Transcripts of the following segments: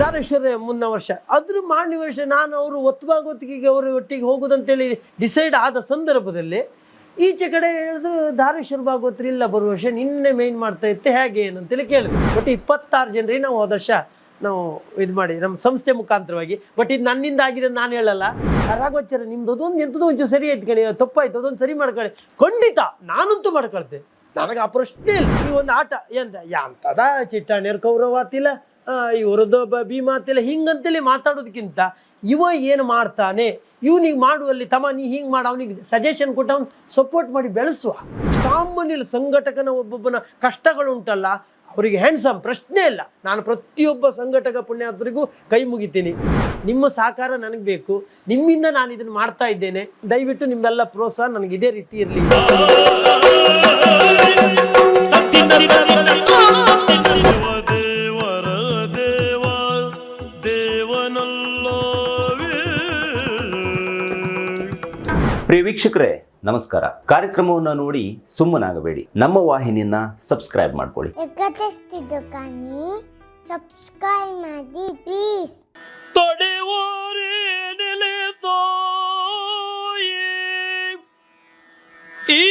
ದಾರೇಶ್ವರ ಮುನ್ನ ವರ್ಷ. ಅದ್ರ ಮಾಡಿ ವರ್ಷ ನಾನು ಅವರು ಒತ್ತುವಾಗೊತ್ತಿಗೆ ಅವರು ಒಟ್ಟಿಗೆ ಹೋಗೋದಂತೇಳಿ ಡಿಸೈಡ್ ಆದ ಸಂದರ್ಭದಲ್ಲಿ ಈಚೆ ಕಡೆ ಹೇಳಿದ್ರು ಧಾರೇಶ್ವರ ಭಾಗವತರು ಇಲ್ಲ ಬರುವ ವರ್ಷ ನಿನ್ನೆ ಮೇನ್ ಮಾಡ್ತಾ ಇತ್ತು, ಹೇಗೆ ಏನಂತೇಳಿ ಕೇಳಿದ್ರು. ಬಟ್ ಇಪ್ಪತ್ತಾರು ಜನರಿಗೆ ನಾವು ಹೋದ ವರ್ಷ ನಾವು ಇದು ಮಾಡಿ, ನಮ್ಮ ಸಂಸ್ಥೆ ಮುಖಾಂತರವಾಗಿ. ಬಟ್ ಇದು ನನ್ನಿಂದ ಆಗಿದೆ ನಾನು ಹೇಳಲ್ಲ. ರಾಘವಚಾರ ನಿಮ್ದು ಅದೊಂದು ಎಂಥದ್ದು ಒಂಚೂರು ಸರಿ ಆಯ್ತು ಕಣಿ ತಪ್ಪಾಯ್ತು, ಅದೊಂದು ಸರಿ ಮಾಡ್ಕೊಳ್ಳಿ. ಖಂಡಿತ ನಾನಂತೂ ಮಾಡ್ಕೊಳ್ತೇನೆ. ನನಗೆ ಆ ಪ್ರಶ್ನೆ ಇಲ್ಲ. ಈ ಒಂದು ಆಟ ಎಂತ? ಯಾಂತದ ಚಿಟ್ಟಾಣಿಯರ್ ಕೌರವ ಆತಿಲ್ಲ. ಇವರದ್ದು ಭೀಮ ಆತಿಲ್ಲ ಹಿಂಗಂತೇಳಿ ಮಾತಾಡೋದಕ್ಕಿಂತ ಇವ ಏನು ಮಾಡ್ತಾನೆ? ಇವನಿಗೆ ಮಾಡುವಲ್ಲಿ ತಮ್ಮ ನೀ ಹಿಂಗೆ ಮಾಡು, ಅವನಿಗೆ ಸಜೆಷನ್ ಕೊಟ್ಟು ಅವ್ನು ಸಪೋರ್ಟ್ ಮಾಡಿ ಬೆಳೆಸುವ. ಸಾಮಾನ್ಯ ಸಂಘಟಕನ ಒಬ್ಬೊಬ್ಬನ ಕಷ್ಟಗಳುಂಟಲ್ಲ, ಅವರಿಗೆ ಹ್ಯಾಂಡ್ಸಮ್ ಪ್ರಶ್ನೆ ಇಲ್ಲ. ನಾನು ಪ್ರತಿಯೊಬ್ಬ ಸಂಘಟಕ ಪುಣ್ಯಾತ್ಮರಿಗೂ ಕೈ ಮುಗಿತೀನಿ. ನಿಮ್ಮ ಸಹಕಾರ ನನಗೆ ಬೇಕು. ನಿಮ್ಮಿಂದ ನಾನು ಇದನ್ನು ಮಾಡ್ತಾ ಇದ್ದೇನೆ. ದಯವಿಟ್ಟು ನಿಮ್ಮೆಲ್ಲ ಪ್ರೋತ್ಸಾಹ ನನಗೆ ಇದೇ ರೀತಿ ಇರಲಿ. ಪ್ರಿಯ ವೀಕ್ಷಕರೇ ನಮಸ್ಕಾರ. ಕಾರ್ಯಕ್ರಮವನ್ನು ನೋಡಿ ಸುಮ್ಮನಾಗಬೇಡಿ. ನಮ್ಮ ವಾಹಿನಿಯನ್ನ ಸಬ್ಸ್ಕ್ರೈಬ್ ಮಾಡ್ಕೊಳ್ಳಿ. ಸಬ್ಸ್ಕ್ರೈಬ್ ಮಾಡಿ ಪ್ಲೀಸ್ ಈ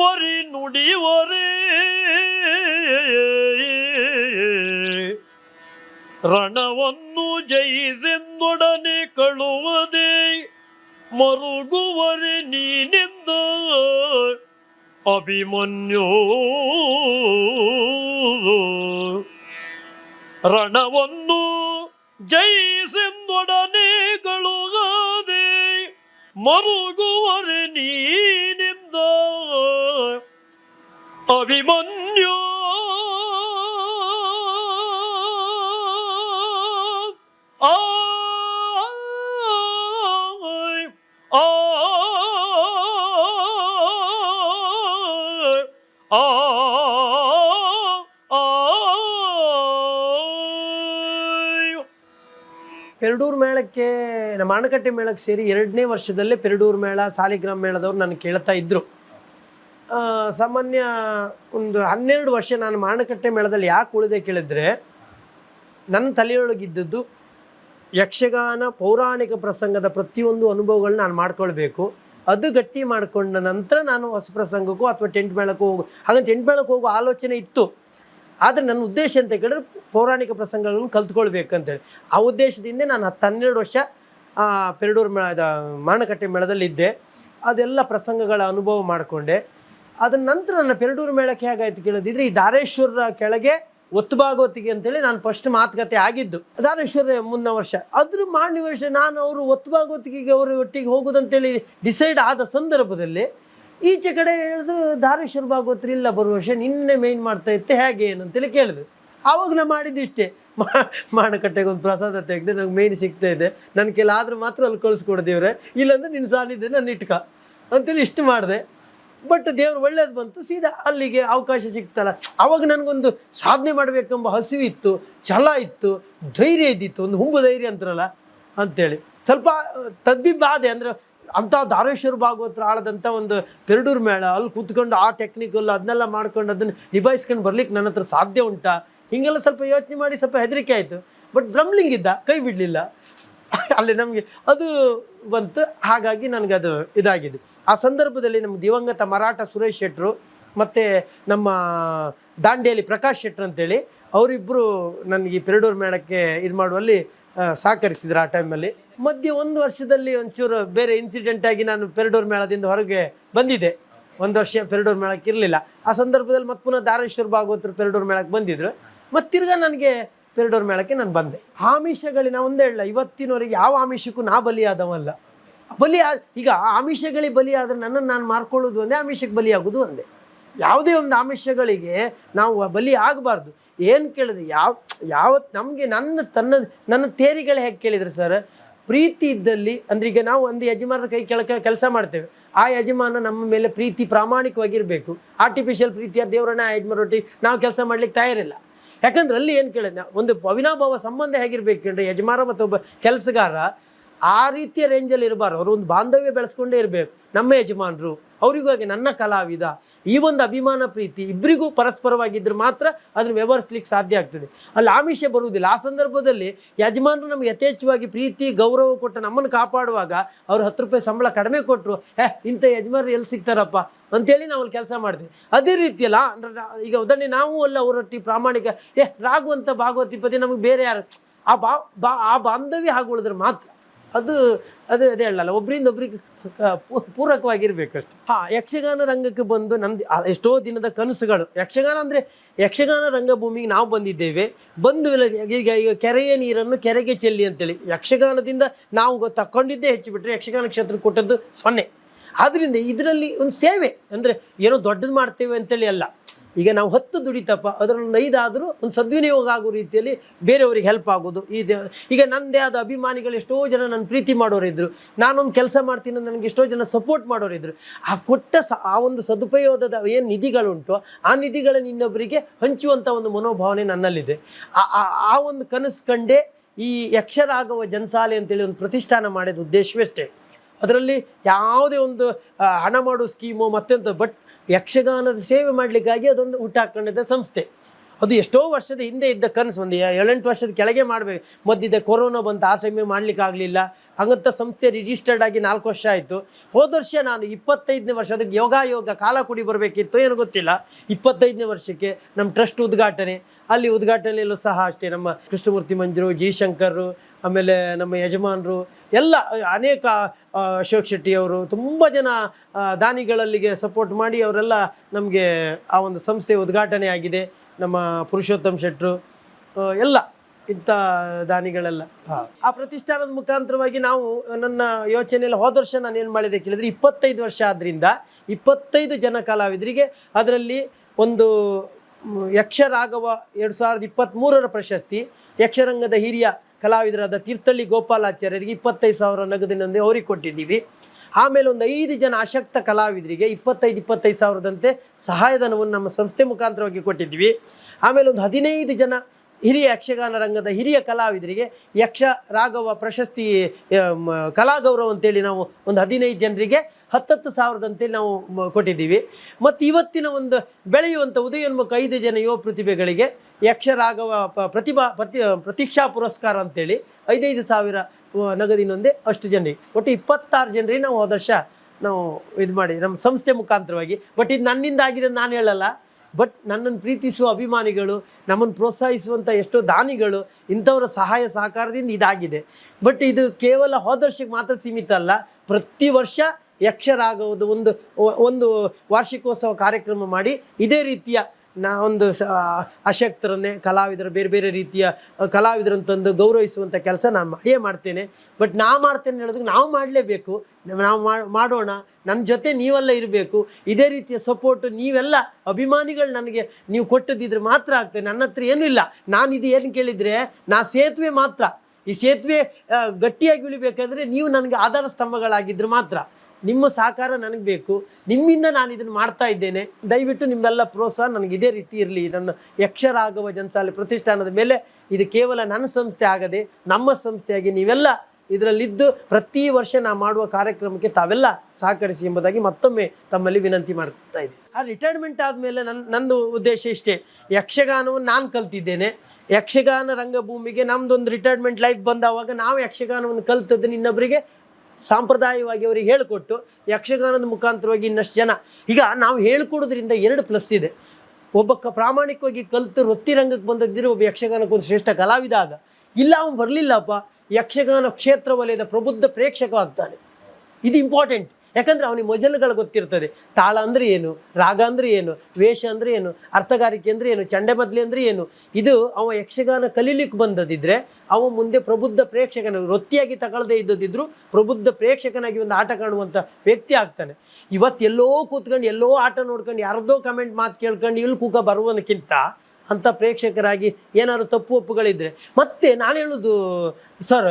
ಬರಿ ನುಡಿವರೆ ರಣವನ್ನು ಜಯಿಸೆಂದೊಡನೆ ಕಳುವದೆ ಮರುಗುವರೆ ನೀನೆಂದ ಅಭಿಮನ್ಯೋ ರಣವನ್ನು ಜಯಿಸೆಂದೊಡನೆ ಕಳುಗದೆ ಮರುಗುವರೆ ನೀನಿಂದ ಅಭಿಮನ್ಯೋ ಆಯ್, ಪೆರಡೂರು ಮೇಳಕ್ಕೆ, ನಮ್ಮ ಅಣಕಟ್ಟೆ ಮೇಳಕ್ಕೆ ಸೇರಿ ಎರಡನೇ ವರ್ಷದಲ್ಲೇ ಪೆರಡೂರು ಮೇಳ, ಸಾಲಿಗ್ರಾಮ್ ಮೇಳದವ್ರು ನನಗೆ ಕೇಳ್ತಾ ಇದ್ದರು ಸಾಮಾನ್ಯ ಒಂದು ಹನ್ನೆರಡು ವರ್ಷ ನಾನು ಮಾರಣಕಟ್ಟೆ ಮೇಳದಲ್ಲಿ ಯಾಕೆ ಉಳಿದೆ ಕೇಳಿದ್ರೆ ನನ್ನ ತಲೆಯೊಳಗಿದ್ದದ್ದು ಯಕ್ಷಗಾನ, ಪೌರಾಣಿಕ ಪ್ರಸಂಗದ ಪ್ರತಿಯೊಂದು ಅನುಭವಗಳನ್ನ ನಾನು ಮಾಡ್ಕೊಳ್ಬೇಕು. ಅದು ಗಟ್ಟಿ ಮಾಡಿಕೊಂಡ ನಂತರ ನಾನು ಹೊಸ ಪ್ರಸಂಗಕ್ಕೂ ಅಥವಾ ಟೆಂಟ್ ಮೇಳಕ್ಕೂ ಹೋಗು ಹಾಗಂತ ಟೆಂಟ್ ಮೇಳಕ್ಕೆ ಹೋಗೋ ಆಲೋಚನೆ ಇತ್ತು. ಆದರೆ ನನ್ನ ಉದ್ದೇಶ ಅಂತ ಕೇಳಿದ್ರೆ ಪೌರಾಣಿಕ ಪ್ರಸಂಗಗಳನ್ನು ಕಲ್ತ್ಕೊಳ್ಬೇಕಂತೇಳಿ. ಆ ಉದ್ದೇಶದಿಂದ ನಾನು ಹತ್ತು ಹನ್ನೆರಡು ವರ್ಷ ಪೆರಡೂರು ಮೇಳ ಮಾಣಕಟ್ಟೆ ಮೇಳದಲ್ಲಿ ಇದ್ದೆ ಅದೆಲ್ಲ ಪ್ರಸಂಗಗಳ ಅನುಭವ ಮಾಡಿಕೊಂಡೆ. ಅದರ ನಂತರ ನನ್ನ ಪೆರಡೂರು ಮೇಳಕ್ಕೆ ಹೇಗಾಯ್ತು ಕೇಳೋದಿದ್ರೆ ಈ ದಾರೇಶ್ವರರ ಕೆಳಗೆ ಒತ್ತು ಭಾಗವತಿಗೆ ಅಂತೇಳಿ ನಾನು ಫಸ್ಟ್ ಮಾತುಕತೆ ಆಗಿದ್ದು. ದಾರೇಶ್ವರ ಮುನ್ನ ವರ್ಷ. ಅದ್ರ ಮಾಡಿ ವರ್ಷ ನಾನು ಅವರು ಒತ್ತು ಭಾಗವತಿಗೆ ಅವರ ಒಟ್ಟಿಗೆ ಹೋಗೋದಂತೇಳಿ ಡಿಸೈಡ್ ಆದ ಸಂದರ್ಭದಲ್ಲಿ ಈಚೆ ಕಡೆ ಹೇಳಿದ್ರು ಧಾರೇಶ್ವರ ಶುರುವಾಗೋತ್ರ, ಇಲ್ಲ ಬರುವ ವರ್ಷ ನಿನ್ನೆ ಮೇನ್ ಮಾಡ್ತಾ ಇತ್ತೆ, ಹೇಗೆ ಏನಂತೇಳಿ ಕೇಳಿದ್ರು. ಆವಾಗ ನಾ ಮಾಡಿದ್ದಿಷ್ಟೇ ಮಾ ಮಾಣಕಟ್ಟೆಗೆ ಒಂದು ಪ್ರಸಾದ ತೆಗೆದು ನಂಗೆ ಮೇನ್ ಸಿಗ್ತಾ ಇದೆ. ನನ್ನ ಕೆಲ ಆದ್ರೆ ಮಾತ್ರ ಅಲ್ಲಿ ಕಳಿಸ್ಕೊಡ್ದೇವ್ರೆ ಇಲ್ಲಾಂದ್ರೆ ನಿನ್ನ ಸಾಲಿದ್ದೆ ನಾನು ಇಟ್ಕ ಅಂತೇಳಿ ಇಷ್ಟು ಮಾಡಿದೆ. ಬಟ್ ದೇವ್ರು ಒಳ್ಳೇದು ಬಂತು, ಸೀದಾ ಅಲ್ಲಿಗೆ ಅವಕಾಶ ಸಿಗ್ತಲ್ಲ. ಅವಾಗ ನನಗೊಂದು ಸಾಧನೆ ಮಾಡಬೇಕೆಂಬ ಹಸಿವು ಇತ್ತು, ಛಲ ಇತ್ತು, ಧೈರ್ಯ ಇದ್ದಿತ್ತು, ಒಂದು ಹುಂಬು ಧೈರ್ಯ ಅಂತಾರಲ್ಲ ಅಂಥೇಳಿ ಸ್ವಲ್ಪ ತದ್ಬಿಬ್ಬಾದೆ ಅಂದರೆ ಅಂಥ ಧಾರೇಶ್ವರ ಭಾಗವತ್ರ ಆಳದಂಥ ಒಂದು ಪೆರಡೂರು ಮೇಳ, ಅಲ್ಲಿ ಕೂತ್ಕೊಂಡು ಆ ಟೆಕ್ನಿಕಲ್ ಅದನ್ನೆಲ್ಲ ಮಾಡ್ಕೊಂಡು ಅದನ್ನು ನಿಭಾಯಿಸ್ಕೊಂಡು ಬರ್ಲಿಕ್ಕೆ ನನ್ನ ಹತ್ರ ಸಾಧ್ಯ ಉಂಟಾ? ಹೀಗೆಲ್ಲ ಸ್ವಲ್ಪ ಯೋಚನೆ ಮಾಡಿ ಸ್ವಲ್ಪ ಹೆದರಿಕೆ ಆಯಿತು. ಬಟ್ ಡ್ರಮ್ಲಿಂಗ್ ಇದ್ದ, ಕೈ ಬಿಡಲಿಲ್ಲ. ಅಲ್ಲಿ ನಮಗೆ ಅದು ಬಂತು, ಹಾಗಾಗಿ ನನಗದು ಇದಾಗಿದೆ. ಆ ಸಂದರ್ಭದಲ್ಲಿ ನಮ್ಮ ದಿವಂಗತ ಮರಾಠ ಸುರೇಶ್ ಶೆಟ್ರು ಮತ್ತು ನಮ್ಮ ದಾಂಡೇಲಿ ಪ್ರಕಾಶ್ ಶೆಟ್ರು ಅಂತೇಳಿ ಅವರಿಬ್ಬರು ನನಗೆ ಈ ಪೆರಡೂರು ಮೇಳಕ್ಕೆ ಇದು ಮಾಡುವಲ್ಲಿ ಸಹಕರಿಸಿದ್ರು ಆ ಟೈಮಲ್ಲಿ ಮಧ್ಯೆ ಒಂದು ವರ್ಷದಲ್ಲಿ ಒಂಚೂರು ಬೇರೆ ಇನ್ಸಿಡೆಂಟ್ ಆಗಿ ನಾನು ಪೆರಡೂರು ಮೇಳದಿಂದ ಹೊರಗೆ ಬಂದಿದ್ದೆ. ಒಂದು ವರ್ಷ ಪೆರಡೂರು ಮೇಳಕ್ಕೆ ಇರಲಿಲ್ಲ. ಆ ಸಂದರ್ಭದಲ್ಲಿ ಮತ್ತೆ ಪುನಃ ಧಾರೇಶ್ವರ ಭಾಗವತರು ಪೆರಡೂರು ಮೇಳಕ್ಕೆ ಬಂದಿದ್ರು. ಮತ್ತು ತಿರ್ಗಾ ನನಗೆ ಪೆರಡೂರು ಮೇಳಕ್ಕೆ ನಾನು ಬಂದೆ. ಆಮಿಷಗಳಿಗೆ ನಾವು ಒಂದೇ ಹೇಳಲ್ಲ, ಇವತ್ತಿನವರೆಗೆ ಯಾವ ಆಮಿಷಕ್ಕೂ ನಾ ಬಲಿಯಾದವಲ್ಲ ಬಲಿ ಈಗ ಆಮಿಷಗಳಿಗೆ ಬಲಿಯಾದ್ರೆ ನನ್ನನ್ನು ನಾನು ಮಾರ್ಕೊಳ್ಳೋದು ಒಂದೇ, ಆಮಿಷಕ್ಕೆ ಬಲಿಯಾಗೋದು ಒಂದೇ. ಯಾವುದೇ ಒಂದು ಆಮಿಷಗಳಿಗೆ ನಾವು ಬಲಿ ಆಗಬಾರ್ದು. ಏನು ಕೇಳಿದ್ರೆ ಯಾವ ಯಾವತ್ತು ನಮಗೆ ನನ್ನ, ತನ್ನ, ನನ್ನ ತೇರಿಗಳು ಹೇಗೆ ಕೇಳಿದ್ರೆ ಸರ್ ಪ್ರೀತಿ ಇದ್ದಲ್ಲಿ, ಅಂದ್ರೆ ಈಗ ನಾವು ಒಂದು ಯಜಮಾನರ ಕೈ ಕೆಳಕ ಕೆಲಸ ಮಾಡ್ತೇವೆ. ಆ ಯಜಮಾನ ನಮ್ಮ ಮೇಲೆ ಪ್ರೀತಿ ಪ್ರಾಮಾಣಿಕವಾಗಿರಬೇಕು. ಆರ್ಟಿಫಿಷಿಯಲ್ ಪ್ರೀತಿಯ ದೇವರನ್ನ ಆ ಯಜಮಾನರೊಟ್ಟಿಗೆ ನಾವು ಕೆಲಸ ಮಾಡ್ಲಿಕ್ಕೆ ತಯಾರಿಲ್ಲ. ಯಾಕಂದ್ರೆ ಅಲ್ಲಿ ಏನು ಕೇಳಿದ ಒಂದು ಅವಿನಾಭಾವ ಸಂಬಂಧ ಹೇಗಿರ್ಬೇಕಂದ್ರೆ ಯಜಮಾನ ಮತ್ತು ಒಬ್ಬ ಕೆಲಸಗಾರ ಆ ರೀತಿಯ ರೇಂಜಲ್ಲಿ ಇರಬಾರ್ದು. ಅವರು ಒಂದು ಬಾಂಧವ್ಯ ಬೆಳೆಸ್ಕೊಂಡೇ ಇರಬೇಕು. ನಮ್ಮ ಯಜಮಾನರು, ಅವರಿಗೂ ಹಾಗೆ ನನ್ನ ಕಲಾವಿದ, ಈ ಒಂದು ಅಭಿಮಾನ ಪ್ರೀತಿ ಇಬ್ಬರಿಗೂ ಪರಸ್ಪರವಾಗಿದ್ದರೆ ಮಾತ್ರ ಅದನ್ನು ವ್ಯವಹರಿಸ್ಲಿಕ್ಕೆ ಸಾಧ್ಯ ಆಗ್ತದೆ. ಅಲ್ಲಿ ಆಮಿಷ ಬರುವುದಿಲ್ಲ. ಆ ಸಂದರ್ಭದಲ್ಲಿ ಯಜಮಾನರು ನಮ್ಗೆ ಯಥೇಚ್ಛವಾಗಿ ಪ್ರೀತಿ, ಗೌರವ ಕೊಟ್ಟು ನಮ್ಮನ್ನು ಕಾಪಾಡುವಾಗ ಅವರು ಹತ್ತು ರೂಪಾಯಿ ಸಂಬಳ ಕಡಿಮೆ ಕೊಟ್ಟರು ಹೇ, ಇಂಥ ಯಜಮಾನರು ಎಲ್ಲಿ ಸಿಗ್ತಾರಪ್ಪ? ಅಂತೇಳಿ ನಾವು ಕೆಲಸ ಮಾಡ್ತೀವಿ. ಅದೇ ರೀತಿಯಲ್ಲ ಈಗ ಉದಾಹರಣೆ ನಾವು ಅಲ್ಲ ಅವರೊಟ್ಟಿ ಪ್ರಾಮಾಣಿಕ, ಏ ರಾಘವಂತ ಭಾಗವತಿ ಪತಿ ನಮಗೆ ಬೇರೆ ಯಾರು? ಆ ಬಾ ಬಾ, ಆ ಬಾಂಧವ್ಯ ಹಾಗೆ ಮಾತ್ರ. ಅದು ಅದು ಅದೇ ಹೇಳಲ್ಲ ಒಬ್ಬರಿಂದ ಒಬ್ರಿಗೆ ಪೂರಕವಾಗಿರ್ಬೇಕು ಅಷ್ಟೆ ಹಾ, ಯಕ್ಷಗಾನ ರಂಗಕ್ಕೆ ಬಂದು ನಮ್ದು ಎಷ್ಟೋ ದಿನದ ಕನಸುಗಳು. ಯಕ್ಷಗಾನ ಅಂದರೆ, ಯಕ್ಷಗಾನ ರಂಗಭೂಮಿಗೆ ನಾವು ಬಂದಿದ್ದೇವೆ. ಬಂದು ಈಗ ಈಗ ಕೆರೆಯ ನೀರನ್ನು ಕೆರೆಗೆ ಚೆಲ್ಲಿ ಅಂತೇಳಿ. ಯಕ್ಷಗಾನದಿಂದ ನಾವು ತಕ್ಕೊಂಡಿದ್ದೇ ಹೆಚ್ಚು ಬಿಟ್ಟರೆ ಯಕ್ಷಗಾನ ಕ್ಷೇತ್ರಕ್ಕೆ ಕೊಟ್ಟದ್ದು ಸೊನ್ನೆ. ಆದ್ದರಿಂದ ಇದರಲ್ಲಿ ಒಂದು ಸೇವೆ, ಅಂದರೆ ಏನೋ ದೊಡ್ಡದು ಮಾಡ್ತೇವೆ ಅಂತೇಳಿ ಅಲ್ಲ. ಈಗ ನಾವು ಹತ್ತು ದುಡಿತಪ್ಪ, ಅದರಲ್ಲಿ ಐದಾದರೂ ಒಂದು ಸದ್ವಿನಿಯೋಗ ಆಗೋ ರೀತಿಯಲ್ಲಿ ಬೇರೆಯವ್ರಿಗೆ ಹೆಲ್ಪ್ ಆಗೋದು. ಇದು ಈಗ ನನ್ನದೇ ಆದ ಅಭಿಮಾನಿಗಳು ಎಷ್ಟೋ ಜನ ನನ್ನ ಪ್ರೀತಿ ಮಾಡೋರಿದ್ರು, ನಾನೊಂದು ಕೆಲಸ ಮಾಡ್ತೀನಿ ನನಗೆ ಎಷ್ಟೋ ಜನ ಸಪೋರ್ಟ್ ಮಾಡೋರಿದ್ರು. ಆ ಕೊಟ್ಟ ಸ, ಆ ಒಂದು ಸದುಪಯೋಗದ ಏನು ನಿಧಿಗಳುಂಟು, ಆ ನಿಧಿಗಳನ್ನು ಇನ್ನೊಬ್ಬರಿಗೆ ಹಂಚುವಂಥ ಒಂದು ಮನೋಭಾವನೆ ನನ್ನಲ್ಲಿದೆ. ಆ- ಆ ಒಂದು ಕನಸು ಕಂಡೇ ಈ ಯಕ್ಷರಾಗವ ಜನಸಾಲೆ ಅಂತೇಳಿ ಒಂದು ಪ್ರತಿಷ್ಠಾನ ಮಾಡಿದ ಉದ್ದೇಶವೇ ಅಷ್ಟೇ. ಅದರಲ್ಲಿ ಯಾವುದೇ ಒಂದು ಹಣ ಮಾಡೋ ಸ್ಕೀಮು ಮತ್ತೆಂತ ಬಟ್ ಯಕ್ಷಗಾನದ ಸೇವೆ ಮಾಡಲಿಕ್ಕಾಗಿ ಅದೊಂದು ಊಟ ಹಾಕೊಂಡಿದ್ದ ಸಂಸ್ಥೆ. ಅದು ಎಷ್ಟೋ ವರ್ಷದ ಹಿಂದೆ ಇದ್ದ ಕನಸು, ಒಂದು ಏಳೆಂಟು ವರ್ಷದ ಕೆಳಗೆ ಮಾಡಬೇಕು. ಮದ್ದಿದೆ ಕೊರೋನಾ ಬಂತು, ಆ ಟೈಮಿಗೆ ಮಾಡ್ಲಿಕ್ಕೆ ಆಗಲಿಲ್ಲ. ಹಂಗಂತ ಸಂಸ್ಥೆ ರಿಜಿಸ್ಟರ್ಡ್ ಆಗಿ ನಾಲ್ಕು ವರ್ಷ ಆಯಿತು. ಹೋದ ವರ್ಷ ನಾನು ಇಪ್ಪತ್ತೈದನೇ ವರ್ಷ, ಅದಕ್ಕೆ ಯೋಗಾಯೋಗ ಕಾಲ ಕುಡಿ ಬರಬೇಕಿತ್ತು, ಏನು ಗೊತ್ತಿಲ್ಲ. ಇಪ್ಪತ್ತೈದನೇ ವರ್ಷಕ್ಕೆ ನಮ್ಮ ಟ್ರಸ್ಟ್ ಉದ್ಘಾಟನೆ. ಅಲ್ಲಿ ಉದ್ಘಾಟನೆಯಲ್ಲೂ ಸಹ ಅಷ್ಟೇ, ನಮ್ಮ ಕೃಷ್ಣಮೂರ್ತಿ ಮಂಜರು ಜಿ ಶಂಕರ್ರು, ಆಮೇಲೆ ನಮ್ಮ ಯಜಮಾನರು, ಎಲ್ಲ, ಅನೇಕ ಅಶೋಕ್ ಶೆಟ್ಟಿಯವರು ತುಂಬ ಜನ ದಾನಿಗಳಲ್ಲಿಗೆ ಸಪೋರ್ಟ್ ಮಾಡಿ ಅವರೆಲ್ಲ ನಮಗೆ ಆ ಒಂದು ಸಂಸ್ಥೆ ಉದ್ಘಾಟನೆ ಆಗಿದೆ. ನಮ್ಮ ಪುರುಷೋತ್ತಮ್ ಶೆಟ್ಟರು ಎಲ್ಲ ಇಂಥ ದಾನಿಗಳೆಲ್ಲ. ಆ ಪ್ರತಿಷ್ಠಾನದ ಮುಖಾಂತರವಾಗಿ ನಾವು ನನ್ನ ಯೋಚನೆಯಲ್ಲಿ ಹೋದ ವರ್ಷ ನಾನು ಏನು ಮಾಡಿದೆ ಕೇಳಿದ್ರೆ ಇಪ್ಪತ್ತೈದು ವರ್ಷ ಆದ್ದರಿಂದ ಇಪ್ಪತ್ತೈದು ಜನ ಕಲಾವಿದರಿಗೆ ಅದರಲ್ಲಿ ಒಂದು ಯಕ್ಷರಾಗವ ಯಕ್ಷರಾಘವ ಎರಡು ಸಾವಿರದ ಇಪ್ಪತ್ತ್ಮೂರರ ಪ್ರಶಸ್ತಿ ಯಕ್ಷರಂಗದ ಹಿರಿಯ ಕಲಾವಿದರಾದ ತೀರ್ಥಳ್ಳಿ ಗೋಪಾಲಾಚಾರ್ಯರಿಗೆ ಇಪ್ಪತ್ತೈದು ಸಾವಿರ ನಗದಿನಂದೇ ಅವ್ರಿಗೆ ಕೊಟ್ಟಿದ್ದೀವಿ. ಆಮೇಲೆ ಒಂದು ಐದು ಜನ ಅಶಕ್ತ ಕಲಾವಿದರಿಗೆ ಇಪ್ಪತ್ತೈದು ಇಪ್ಪತ್ತೈದು ಸಾವಿರದಂತೆ ಸಹಾಯಧನವನ್ನು ನಮ್ಮ ಸಂಸ್ಥೆ ಮುಖಾಂತರವಾಗಿ ಕೊಟ್ಟಿದ್ವಿ ಆಮೇಲೆ ಒಂದು ಹದಿನೈದು ಜನ ಹಿರಿಯ ಯಕ್ಷಗಾನ ರಂಗದ ಹಿರಿಯ ಕಲಾವಿದರಿಗೆ ಯಕ್ಷ, ರಾಘವ, ಪ್ರಶಸ್ತಿ ಕಲಾಗೌರವ ಅಂತೇಳಿ ನಾವು ಒಂದು ಹದಿನೈದು ಜನರಿಗೆ ಹತ್ತತ್ತು ಸಾವಿರದಂತೆ ನಾವು ಕೊಟ್ಟಿದ್ದೀವಿ. ಮತ್ತು ಇವತ್ತಿನ ಒಂದು ಬೆಳೆಯುವಂಥ ಉದಯೋನ್ಮುಖ ಐದು ಜನ ಯುವ ಪ್ರತಿಭೆಗಳಿಗೆ ಯಕ್ಷ, ರಾಘವ ಪ್ರತಿಭಾ, ಪ್ರತಿ, ಪ್ರತೀಕ್ಷಾ ಪುರಸ್ಕಾರ ಅಂತೇಳಿ ಐದೈದು ಸಾವಿರ ನಗದಿನೊಂದೇ ಅಷ್ಟು ಜನರಿಗೆ ಒಟ್ಟು ಇಪ್ಪತ್ತಾರು ಜನರಿಗೆ ನಾವು ಹೋದ ವರ್ಷ ನಾವು ಇದು ಮಾಡಿ ನಮ್ಮ ಸಂಸ್ಥೆ ಮುಖಾಂತರವಾಗಿ. ಬಟ್ ಇದು ನನ್ನಿಂದ ಆಗಿದೆ ನಾನು ಹೇಳಲ್ಲ. ಬಟ್ ನನ್ನನ್ನು ಪ್ರೀತಿಸುವ ಅಭಿಮಾನಿಗಳು, ನಮ್ಮನ್ನು ಪ್ರೋತ್ಸಾಹಿಸುವಂಥ ಎಷ್ಟೋ ದಾನಿಗಳು, ಇಂಥವರ ಸಹಾಯ ಸಹಕಾರದಿಂದ ಇದಾಗಿದೆ. ಬಟ್ ಇದು ಕೇವಲ ಹೋದ ವರ್ಷಕ್ಕೆ ಮಾತ್ರ ಸೀಮಿತ ಅಲ್ಲ. ಪ್ರತಿ ವರ್ಷ ಯಕ್ಷರಾಗುವುದು ಒಂದು ಒಂದು ವಾರ್ಷಿಕೋತ್ಸವ ಕಾರ್ಯಕ್ರಮ ಮಾಡಿ ಇದೇ ರೀತಿಯ ನಾ ಒಂದು ಸ ಅಶಕ್ತರನ್ನೇ ಕಲಾವಿದರು, ಬೇರೆ ಬೇರೆ ರೀತಿಯ ಕಲಾವಿದರನ್ನು ತಂದು ಗೌರವಿಸುವಂಥ ಕೆಲಸ ನಾನು ಮಾಡಿಯೇ ಮಾಡ್ತೇನೆ. ಬಟ್ ನಾ ಮಾಡ್ತೇನೆ ಹೇಳೋದಕ್ಕೆ ನಾವು ಮಾಡಲೇಬೇಕು. ನಾವು ಮಾಡೋಣ. ನನ್ನ ಜೊತೆ ನೀವೆಲ್ಲ ಇರಬೇಕು. ಇದೇ ರೀತಿಯ ಸಪೋರ್ಟು ನೀವೆಲ್ಲ, ಅಭಿಮಾನಿಗಳು ನನಗೆ ನೀವು ಕೊಟ್ಟದಿದ್ರೆ ಮಾತ್ರ ಆಗ್ತದೆ. ನನ್ನ ಹತ್ರ ಏನೂ ಇಲ್ಲ. ನಾನು ಇದು ಏನು ಕೇಳಿದರೆ, ನಾ ಸೇತುವೆ ಮಾತ್ರ. ಈ ಸೇತುವೆ ಗಟ್ಟಿಯಾಗಿ ಉಳಿಬೇಕಾದ್ರೆ ನೀವು ನನಗೆ ಆಧಾರ ಸ್ತಂಭಗಳಾಗಿದ್ದರೆ ಮಾತ್ರ. ನಿಮ್ಮ ಸಹಕಾರ ನನಗೆ ಬೇಕು. ನಿಮ್ಮಿಂದ ನಾನು ಇದನ್ನು ಮಾಡ್ತಾ ಇದ್ದೇನೆ. ದಯವಿಟ್ಟು ನಿಮ್ಮೆಲ್ಲ ಪ್ರೋತ್ಸಾಹ ನನಗೆ ಇದೇ ರೀತಿ ಇರಲಿ. ನನ್ನ ಯಕ್ಷರಾಘವ ಜನಸಾಲೆ ಪ್ರತಿಷ್ಠಾನದ ಮೇಲೆ ಇದು ಕೇವಲ ನನ್ನ ಸಂಸ್ಥೆ ಆಗದೆ ನಮ್ಮ ಸಂಸ್ಥೆಯಾಗಿ ನೀವೆಲ್ಲ ಇದರಲ್ಲಿದ್ದು ಪ್ರತಿ ವರ್ಷ ನಾ ಮಾಡುವ ಕಾರ್ಯಕ್ರಮಕ್ಕೆ ತಾವೆಲ್ಲ ಸಹಕರಿಸಿ ಎಂಬುದಾಗಿ ಮತ್ತೊಮ್ಮೆ ತಮ್ಮಲ್ಲಿ ವಿನಂತಿ ಮಾಡ್ತಾ ಇದ್ದೀನಿ. ಆ ರಿಟೈರ್ಮೆಂಟ್ ಆದಮೇಲೆ ನನ್ನ ನಂದು ಉದ್ದೇಶ ಇಷ್ಟೇ. ಯಕ್ಷಗಾನವನ್ನು ನಾನು ಕಲ್ತಿದ್ದೇನೆ. ಯಕ್ಷಗಾನ ರಂಗಭೂಮಿಗೆ ನಮ್ದೊಂದು ರಿಟೈರ್ಮೆಂಟ್ ಲೈಫ್ ಬಂದಾವಾಗ ನಾವು ಯಕ್ಷಗಾನವನ್ನು ಕಲ್ತದ್ದು ಇನ್ನೊಬ್ಬರಿಗೆ ಸಾಂಪ್ರದಾಯವಾಗಿ ಅವರಿಗೆ ಹೇಳಿಕೊಟ್ಟು ಯಕ್ಷಗಾನದ ಮುಖಾಂತರವಾಗಿ ಇನ್ನಷ್ಟು ಜನ. ಈಗ ನಾವು ಹೇಳ್ಕೊಡೋದ್ರಿಂದ ಎರಡು ಪ್ಲಸ್ ಇದೆ. ಒಬ್ಬ ಕ ಪ್ರಾಮಾಣಿಕವಾಗಿ ಕಲಿತು ವೃತ್ತಿರಂಗಕ್ಕೆ ಬಂದದ್ದಿರೋ ಒಬ್ಬ ಯಕ್ಷಗಾನಕ್ಕೆ ಒಂದು ಶ್ರೇಷ್ಠ ಕಲಾವಿದ ಆದ ಇಲ್ಲ ಅವನು ಬರಲಿಲ್ಲಪ್ಪ, ಯಕ್ಷಗಾನ ಕ್ಷೇತ್ರ ವಲಯದ ಪ್ರಬುದ್ಧ ಪ್ರೇಕ್ಷಕ ಆಗ್ತಾನೆ. ಇದು ಇಂಪಾರ್ಟೆಂಟ್ ಯಾಕಂದ್ರೆ ಅವನಿಗೆ ಮೊಜಲುಗಳು ಗೊತ್ತಿರ್ತದೆ. ತಾಳ ಅಂದರೆ ಏನು? ರಾಗ ಅಂದರೆ ಏನು? ವೇಷ ಅಂದರೆ ಏನು? ಅರ್ಥಗಾರಿಕೆ ಅಂದರೆ ಏನು? ಚಂಡೆ ಬದಲಿ ಅಂದರೆ ಏನು? ಇದು ಅವ ಯಕ್ಷಗಾನ ಕಲೀಲಿಕ್ಕೆ ಬಂದದಿದ್ದರೆ ಅವ ಮುಂದೆ ಪ್ರಬುದ್ಧ ಪ್ರೇಕ್ಷಕನ ವೃತ್ತಿಯಾಗಿ ತಗೊಳ್ಳದೇ ಇದ್ದದಿದ್ರು ಪ್ರಬುದ್ಧ ಪ್ರೇಕ್ಷಕನಾಗಿ ಒಂದು ಆಟ ಕಾಣುವಂಥ ವ್ಯಕ್ತಿ ಆಗ್ತಾನೆ. ಇವತ್ತು ಎಲ್ಲೋ ಕೂತ್ಕೊಂಡು, ಎಲ್ಲೋ ಆಟ ನೋಡ್ಕೊಂಡು, ಯಾರದೋ ಕಮೆಂಟ್ ಮಾತು ಕೇಳ್ಕೊಂಡು ಇಲ್ಲಿ ಕೂಕ ಬರುವನಕ್ಕಿಂತ ಅಂಥ ಪ್ರೇಕ್ಷಕರಾಗಿ ಏನಾದ್ರು ತಪ್ಪು ಒಪ್ಪುಗಳಿದ್ರೆ ಮತ್ತೆ ನಾನು ಹೇಳೋದು ಸರ್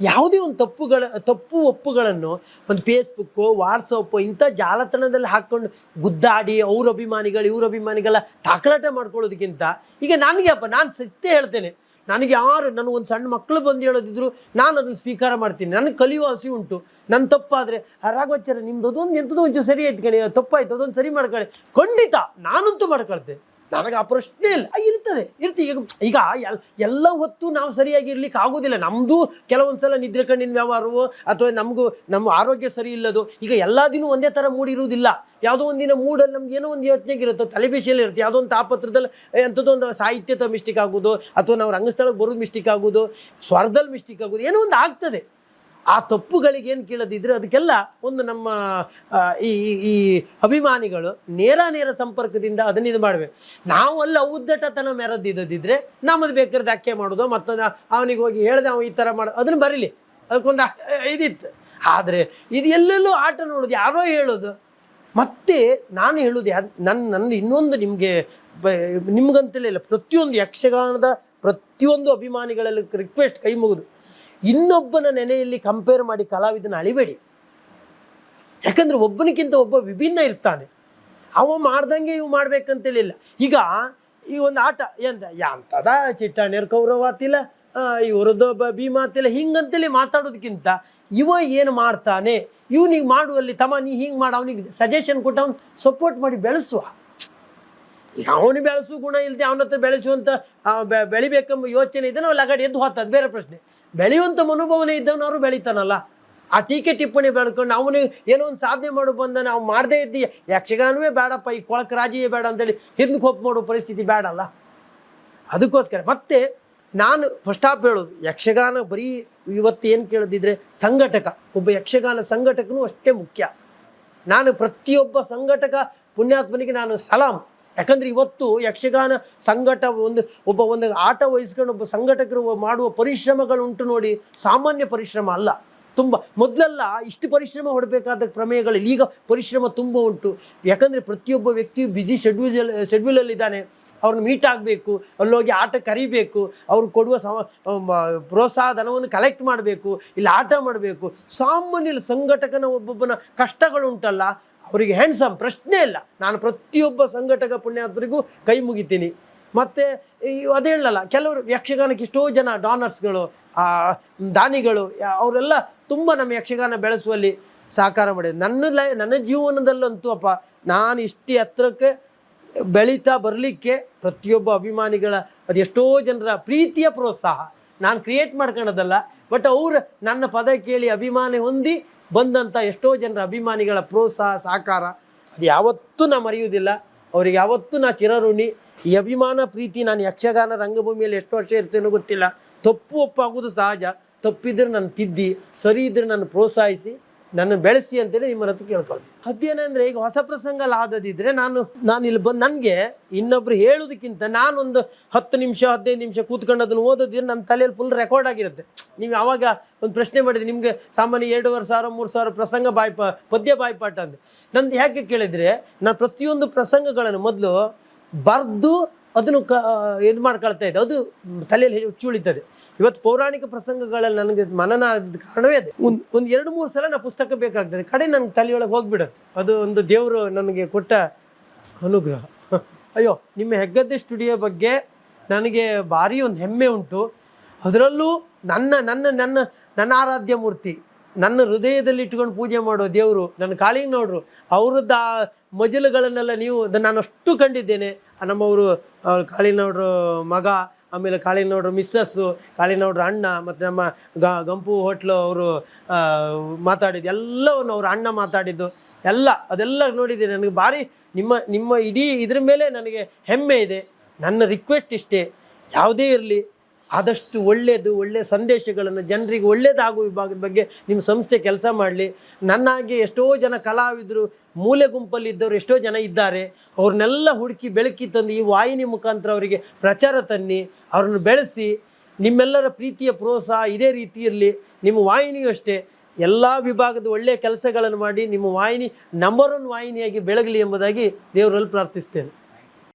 ಯಾವುದೇ ಒಂದು ತಪ್ಪುಗಳ, ತಪ್ಪು ಒಪ್ಪುಗಳನ್ನು ಒಂದು ಫೇಸ್ಬುಕ್ಕು ವಾಟ್ಸಪ್ಪು ಇಂಥ ಜಾಲತಾಣದಲ್ಲಿ ಹಾಕ್ಕೊಂಡು ಗುದ್ದಾಡಿ, ಅವ್ರ ಅಭಿಮಾನಿಗಳು, ಇವ್ರ ಅಭಿಮಾನಿಗಳ ತಾಕಲಾಟ ಮಾಡ್ಕೊಳ್ಳೋದಕ್ಕಿಂತ ಈಗ ನನಗೆ ಅಪ್ಪ, ನಾನು ಸತ್ಯ ಹೇಳ್ತೇನೆ. ನನಗೆ ಯಾರು ನನಗೆ ಒಂದು ಸಣ್ಣ ಮಕ್ಕಳು ಬಂದು ಹೇಳೋದಿದ್ರು ನಾನು ಅದನ್ನು ಸ್ವೀಕಾರ ಮಾಡ್ತೀನಿ. ನನಗೆ ಕಲಿಯುವ ಹಸಿ ಉಂಟು. ನನ್ನ ತಪ್ಪಾದರೆ ರಾಘವಚಾರ ನಿಮ್ದು ಅದೊಂದು, ಎಂಥದೋ ಒಂಚೂರು ಸರಿ ಆಯ್ತು ಕಣಿ, ತಪ್ಪಾಯ್ತು, ಅದೊಂದು ಸರಿ ಮಾಡ್ಕೊಳ್ಳಿ. ಖಂಡಿತ, ನಾನಂತೂ ಮಾಡ್ಕೊಳ್ತೇನೆ. ನನಗೆ ಆ ಪ್ರಶ್ನೆ ಇಲ್ಲ ಇರ್ತದೆ, ಇರ್ತಿ. ಈಗ ಈಗ ಎಲ್, ಎಲ್ಲ ಹೊತ್ತು ನಾವು ಸರಿಯಾಗಿ ಇರ್ಲಿಕ್ಕೆ ಆಗೋದಿಲ್ಲ. ನಮ್ಮದು ಕೆಲವೊಂದು ಸಲ ನಿದ್ರೆ ಕಣ್ಣಿನ ವ್ಯವಹಾರವೋ, ಅಥವಾ ನಮಗೂ ನಮ್ಮ ಆರೋಗ್ಯ ಸರಿ ಇಲ್ಲದು, ಈಗ ಎಲ್ಲ ದಿನ ಒಂದೇ ಥರ ಮೂಡ್ ಇರುವುದಿಲ್ಲ ಯಾವುದೋ ಒಂದಿನ ಮೂಡಲ್ಲಿ ನಮ್ಗೆ ಏನೋ ಒಂದು ಯೋಚನೆಗೆ ಇರುತ್ತೆ. ತಲೆಬಿಸಿಯಲ್ಲಿ ಇರುತ್ತೆ. ಯಾವುದೋ ಒಂದು ತಾಪತ್ರದಲ್ಲಿ ಎಂಥದ್ದು ಒಂದು ಸಾಹಿತ್ಯದ ಮಿಸ್ಟೇಕ್ ಆಗೋದು, ಅಥವಾ ನಾವು ರಂಗಸ್ಥಳಕ್ಕೆ ಬರೋದು ಮಿಸ್ಟೇಕ್ ಆಗೋದು ಸ್ವರದಲ್ಲಿ ಮಿಸ್ಟೇಕ್ ಆಗೋದು, ಏನೋ ಒಂದು ಆಗ್ತದೆ. ಆ ತಪ್ಪುಗಳಿಗೆ ಏನು ಕೇಳದಿದ್ರೆ ಅದಕ್ಕೆಲ್ಲ ಒಂದು ನಮ್ಮ ಈ, ಈ- ಅಭಿಮಾನಿಗಳು ನೇರ ನೇರ ಸಂಪರ್ಕದಿಂದ ಅದನ್ನ ಇದು ಮಾಡಬೇಕು ನಾವು ಅಲ್ಲ ಉದ್ದಟತನ ಮೆರೆದಿದ್ದಿದ್ರೆ ನಮ್ಮದು ಬೇಕಾದ್ರೆ ಧಕ್ಕೆ ಮಾಡೋದು, ಮತ್ತೊಂದು ಅವನಿಗೆ ಹೋಗಿ ಹೇಳ್ದೆ ಅವ್ನು ಈ ಥರ ಮಾಡೋ, ಅದನ್ನು ಬರೀಲಿ. ಅದಕ್ಕೊಂದು ಇದಿತ್ತು. ಆದರೆ ಇದು ಎಲ್ಲೆಲ್ಲೂ ಆಟ ನೋಡೋದು, ಯಾರೋ ಹೇಳೋದು. ಮತ್ತೆ ನಾನು ಹೇಳೋದು ಯಾ ನನ್ನ ನನ್ನ ಇನ್ನೊಂದು ನಿಮಗೆ ನಿಮ್ಗಂತಲೇ ಇಲ್ಲ, ಪ್ರತಿಯೊಂದು ಯಕ್ಷಗಾನದ ಪ್ರತಿಯೊಂದು ಅಭಿಮಾನಿಗಳಲ್ಲಿ ರಿಕ್ವೆಸ್ಟ್ ಕೈ ಮುಗಿದು. ಇನ್ನೊಬ್ಬನ ನೆನೆಯಲ್ಲಿ ಕಂಪೇರ್ ಮಾಡಿ ಕಲಾವಿದನ ಅಳಿಬೇಡಿ. ಯಾಕಂದ್ರೆ ಒಬ್ಬನಿಗಿಂತ ಒಬ್ಬ ವಿಭಿನ್ನ ಇರ್ತಾನೆ. ಅವ ಮಾಡ್ದಂಗೆ ಇವು ಮಾಡ್ಬೇಕಂತೇಳಿಲ್ಲ. ಈಗ ಈ ಒಂದು ಆಟ ಎಂತ? ಯಾಂತದ ಚಿಟ್ಟಾಣಿಯರ್ ಕೌರವ ಆತಿಲ್ಲ ಇವ್ರದ್ದು ಭೀಮ ಆತಿಲ್ಲ ಹಿಂಗಂತೇಳಿ ಮಾತಾಡೋದಕ್ಕಿಂತ ಇವ ಏನು ಮಾಡ್ತಾನೆ? ಇವನಿಗೆ ಮಾಡುವಲ್ಲಿ ತಮ್ಮ ನೀ ಹಿಂಗೆ ಮಾಡ, ಅವನಿಗೆ ಸಜೆಷನ್ ಕೊಟ್ಟು ಅವ್ನು ಸಪೋರ್ಟ್ ಮಾಡಿ ಬೆಳೆಸುವ. ಅವನು ಬೆಳೆಸು, ಗುಣ ಇಲ್ಲದೆ ಅವನ ಹತ್ರ ಬೆಳೆಸುವಂಥ ಬೆಳಿಬೇಕೆಂಬ ಯೋಚನೆ ಇದ್ದ ನಾವು ಲಗಡೆ ಎದ್ದು ಹೋಗ್ತದೆ ಬೇರೆ ಪ್ರಶ್ನೆ. ಬೆಳೆಯುವಂಥ ಮನೋಭಾವನೆ ಇದ್ದವನು ಅವರು ಬೆಳಿತಾನಲ್ಲ. ಆ ಟೀಕೆ ಟಿಪ್ಪಣಿ ಬೆಳ್ಕೊಂಡು ಅವನು ಏನೋ ಒಂದು ಸಾಧನೆ ಮಾಡು ಬಂದ, ನಾವು ಮಾಡದೇ ಇದ್ದೀಯ, ಯಕ್ಷಗಾನವೇ ಬೇಡಪ್ಪ, ಈ ಕೊಳಕ ರಾಜಿಯೇ ಬೇಡ ಅಂತೇಳಿ ಹಿಂದಕ್ಕೆ ಹೋಪ್ ಮಾಡೋ ಪರಿಸ್ಥಿತಿ ಬೇಡಲ್ಲ ಅದಕ್ಕೋಸ್ಕರ ಮತ್ತೆ ನಾನು ಫಸ್ಟ್ ಆಫ್ ಹೇಳೋದು, ಯಕ್ಷಗಾನ ಬರೀ ಇವತ್ತು ಏನು ಕೇಳೋದಿದ್ರೆ ಸಂಘಟಕ, ಒಬ್ಬ ಯಕ್ಷಗಾನ ಸಂಘಟಕನೂ ಅಷ್ಟೇ ಮುಖ್ಯ. ನಾನು ಪ್ರತಿಯೊಬ್ಬ ಸಂಘಟಕ, ಪುಣ್ಯಾತ್ಮನಿಗೆ ನಾನು ಸಲಾಂ. ಯಾಕಂದ್ರೆ ಇವತ್ತು ಯಕ್ಷಗಾನ ಸಂಘಟ ಒಂದು ಒಬ್ಬ ಒಂದು ಆಟ ವಹಿಸ್ಕೊಂಡು ಒಬ್ಬ ಸಂಘಟಕರು ಮಾಡುವ ಪರಿಶ್ರಮಗಳು ಉಂಟು ನೋಡಿ ಸಾಮಾನ್ಯ ಪರಿಶ್ರಮ ಅಲ್ಲ. ತುಂಬ ಮೊದಲೆಲ್ಲ ಇಷ್ಟು ಪರಿಶ್ರಮ ಹೊಡಬೇಕಾದ ಪ್ರಮೇಯಗಳಲ್ಲಿ ಈಗ ಪರಿಶ್ರಮ ತುಂಬ ಉಂಟು. ಯಾಕಂದರೆ ಪ್ರತಿಯೊಬ್ಬ ವ್ಯಕ್ತಿಯು ಬ್ಯುಸಿ ಶೆಡ್ಯೂಲ್ ಇದ್ದಾನೆ. ಅವ್ರನ್ನ ಮೀಟ್ ಆಗಬೇಕು, ಅಲ್ಲೋಗಿ ಆಟ ಕರಿಬೇಕು, ಅವ್ರು ಕೊಡುವ ಸಮ ಪ್ರೋತ್ಸಾಹ ಧನವನ್ನು ಕಲೆಕ್ಟ್ ಮಾಡಬೇಕು, ಇಲ್ಲಿ ಆಟ ಮಾಡಬೇಕು. ಸಾಮಾನ್ಯ ಸಂಘಟಕನ ಒಬ್ಬೊಬ್ಬನ ಕಷ್ಟಗಳುಂಟಲ್ಲ ಅವರಿಗೆ ಹ್ಯಾಂಡ್ಸಮ್ ಪ್ರಶ್ನೆ ಇಲ್ಲ. ನಾನು ಪ್ರತಿಯೊಬ್ಬ ಸಂಘಟಕ ಪುಣ್ಯಾತ್ಮರಿಗೂ ಕೈ ಮುಗಿತೀನಿ. ಮತ್ತು ಅದೇ ಹೇಳಲ್ಲ, ಕೆಲವರು ಯಕ್ಷಗಾನಕ್ಕೆ ಎಷ್ಟೋ ಜನ ಡಾನರ್ಸ್ಗಳು ದಾನಿಗಳು ಅವರೆಲ್ಲ ತುಂಬ ನಮ್ಮ ಯಕ್ಷಗಾನ ಬೆಳೆಸುವಲ್ಲಿ ಸಹಕಾರ ಮಾಡಿದೆ ನನ್ನ ಲೈ, ನನ್ನ ಜೀವನದಲ್ಲಂತೂ ಅಪ್ಪ, ನಾನು ಇಷ್ಟು ಎತ್ತರಕ್ಕೆ ಬೆಳೀತಾ ಬರಲಿಕ್ಕೆ ಪ್ರತಿಯೊಬ್ಬ ಅಭಿಮಾನಿಗಳ ಎಷ್ಟೋ ಜನರ ಪ್ರೀತಿಯ ಪ್ರೋತ್ಸಾಹ. ನಾನು ಕ್ರಿಯೇಟ್ ಮಾಡ್ಕೊಳ್ಳೋದಲ್ಲ ಬಟ್ ಅವರು ನನ್ನ ಪದ ಕೇಳಿ ಅಭಿಮಾನಿ ಹೊಂದಿ ಬಂದಂಥ ಎಷ್ಟೋ ಜನರ ಅಭಿಮಾನಿಗಳ ಪ್ರೋತ್ಸಾಹ ಸಹಕಾರ ಅದು ಯಾವತ್ತೂ ನಾ ಮರೆಯುವುದಿಲ್ಲ. ಅವ್ರಿಗೆ ಯಾವತ್ತೂ ನಾ ಚಿರಋಣಿ. ಈ ಅಭಿಮಾನ, ಪ್ರೀತಿ, ನಾನು ಯಕ್ಷಗಾನ ರಂಗಭೂಮಿಯಲ್ಲಿ ಎಷ್ಟು ವರ್ಷ ಇರ್ತೇನೋ ಗೊತ್ತಿಲ್ಲ. ತಪ್ಪು ಒಪ್ಪಾಗೋದು ಸಹಜ. ತಪ್ಪಿದ್ರೆ ನಾನು ತಿದ್ದಿ, ಸರಿ ಇದ್ರೆ ನಾನು ಪ್ರೋತ್ಸಾಹಿಸಿ. ನನ್ನ ಬೆಳೆಸಿ ಅಂತೇಳಿ ನಿಮ್ಮ ಹತ್ರ ಕೇಳ್ಕೊಳ್ತೀನಿ. ಅದೇನಂದ್ರೆ ಈಗ ಹೊಸ ಪ್ರಸಂಗ ಆದದಿದ್ರೆ ನಾನು ನಾನು ಇಲ್ಲಿ ಬಂದು, ನನಗೆ ಇನ್ನೊಬ್ರು ಹೇಳೋದಕ್ಕಿಂತ ನಾನೊಂದು ಹತ್ತು ನಿಮಿಷ, ಹದಿನೈದು ನಿಮಿಷ ಕೂತ್ಕೊಂಡು ಅದನ್ನು ಓದೋದಿದ್ರೆ ನನ್ನ ತಲೆಯಲ್ಲಿ ಫುಲ್ ರೆಕಾರ್ಡ್ ಆಗಿರುತ್ತೆ. ನೀವು ಯಾವಾಗ ಒಂದು ಪ್ರಶ್ನೆ ಮಾಡಿದ್ರೆ ನಿಮಗೆ ಸಾಮಾನ್ಯ ಎರಡೂವರೆ ಸಾವಿರ, ಮೂರು ಸಾವಿರ ಪ್ರಸಂಗ ಬಾಯ್ಪ ಪದ್ಯ ಬಾಯ್ಪಾಟ ಅಂತ ನಂದು ಯಾಕೆ ಕೇಳಿದರೆ ನಾನು ಪ್ರತಿಯೊಂದು ಪ್ರಸಂಗಗಳನ್ನು ಮೊದಲು ಬರೆದು ಅದನ್ನು ಕ ಇದು ಮಾಡ್ಕೊಳ್ತಾ ಇದ್ದೆ. ಅದು ತಲೆಯಲ್ಲಿ ಹೆಚ್ಚು ಉಳಿತದೆ. ಇವತ್ತು ಪೌರಾಣಿಕ ಪ್ರಸಂಗಗಳಲ್ಲಿ ನನಗೆ ಮನನ ಆದ ಕಾರಣವೇ ಅದೇ. ಒಂದು ಒಂದು ಎರಡು, ಮೂರು ಸಲ ನಾನು ಪುಸ್ತಕ ಬೇಕಾಗ್ತದೆ. ಕಡೆ ನನ್ನ ತಲೆಯೊಳಗೆ ಹೋಗ್ಬಿಡುತ್ತೆ. ಅದು ಒಂದು ದೇವರು ನನಗೆ ಕೊಟ್ಟ ಅನುಗ್ರಹ. ಅಯ್ಯೋ, ನಿಮ್ಮ ಹೆಗ್ಗದ್ದೆ ಸ್ಟುಡಿಯೋ ಬಗ್ಗೆ ನನಗೆ ಭಾರಿ ಒಂದು ಹೆಮ್ಮೆ ಉಂಟು. ಅದರಲ್ಲೂ ನನ್ನ ನನ್ನ ನನ್ನ ನನ್ನ ಆರಾಧ್ಯ ಮೂರ್ತಿ, ನನ್ನ ಹೃದಯದಲ್ಲಿ ಇಟ್ಕೊಂಡು ಪೂಜೆ ಮಾಡೋ ದೇವರು, ನನ್ನ ಕಾಳಿ ನೋಡ್ರು, ಅವ್ರದ್ದು ಆ ಮಜಲುಗಳನ್ನೆಲ್ಲ ನೀವು, ನಾನು ಅಷ್ಟು ಕಂಡಿದ್ದೇನೆ. ನಮ್ಮವರು, ಅವ್ರ ಕಾಳಿನೌಡ್ರು ಮಗ ಆಮೇಲೆ ಕಾಳಿನೌಡ್ರು ಮಿಸ್ಸಸ್ಸು ಕಾಳಿನೌಡ್ರ ಅಣ್ಣ, ಮತ್ತು ನಮ್ಮ ಗ, ಗಂಪು ಹೋಟ್ಲು ಅವರು ಮಾತಾಡಿದ್ದು, ಎಲ್ಲವನ್ನು ಅವ್ರ ಅಣ್ಣ ಮಾತಾಡಿದ್ದು, ಎಲ್ಲ, ಅದೆಲ್ಲ ನೋಡಿದ್ದೀನಿ. ನನಗೆ ಭಾರಿ ನಿಮ್ಮ ನಿಮ್ಮ ಇಡೀ ಇದ್ರ ಮೇಲೆ ನನಗೆ ಹೆಮ್ಮೆ ಇದೆ. ನನ್ನ ರಿಕ್ವೆಸ್ಟ್ ಇಷ್ಟೇ. ಯಾವುದೇ ಇರಲಿ. ಆದಷ್ಟು ಒಳ್ಳೆಯದು ಒಳ್ಳೆಯ ಸಂದೇಶಗಳನ್ನು ಜನರಿಗೆ ಒಳ್ಳೆಯದಾಗುವ ವಿಭಾಗದ ಬಗ್ಗೆ ನಿಮ್ಮ ಸಂಸ್ಥೆ ಕೆಲಸ ಮಾಡಲಿ. ನನ್ನಾಗೆ ಎಷ್ಟೋ ಜನ ಕಲಾವಿದರು, ಮೂಲೆ ಗುಂಪಲ್ಲಿದ್ದವರು ಎಷ್ಟೋ ಜನ ಇದ್ದಾರೆ. ಅವ್ರನ್ನೆಲ್ಲ ಹುಡುಕಿ ಬೆಳಕಿ ತಂದು ಈ ವಾಹಿನಿ ಮುಖಾಂತರ ಅವರಿಗೆ ಪ್ರಚಾರ ತನ್ನಿ, ಅವ್ರನ್ನ ಬೆಳೆಸಿ, ನಿಮ್ಮೆಲ್ಲರ ಪ್ರೀತಿಯ ಪ್ರೋತ್ಸಾಹ ಇದೇ ರೀತಿ ಇರಲಿ ನಿಮ್ಮ ವಾಹಿನಿಯು ಅಷ್ಟೇ. ಎಲ್ಲ ವಿಭಾಗದ ಒಳ್ಳೆಯ ಕೆಲಸಗಳನ್ನು ಮಾಡಿ ನಿಮ್ಮ ವಾಹಿನಿ ನಂಬರ್ ಒನ್ ವಾಹಿನಿಯಾಗಿ ಬೆಳಗಲಿ ಎಂಬುದಾಗಿ ದೇವರಲ್ಲಿ ಪ್ರಾರ್ಥಿಸ್ತೇನೆ.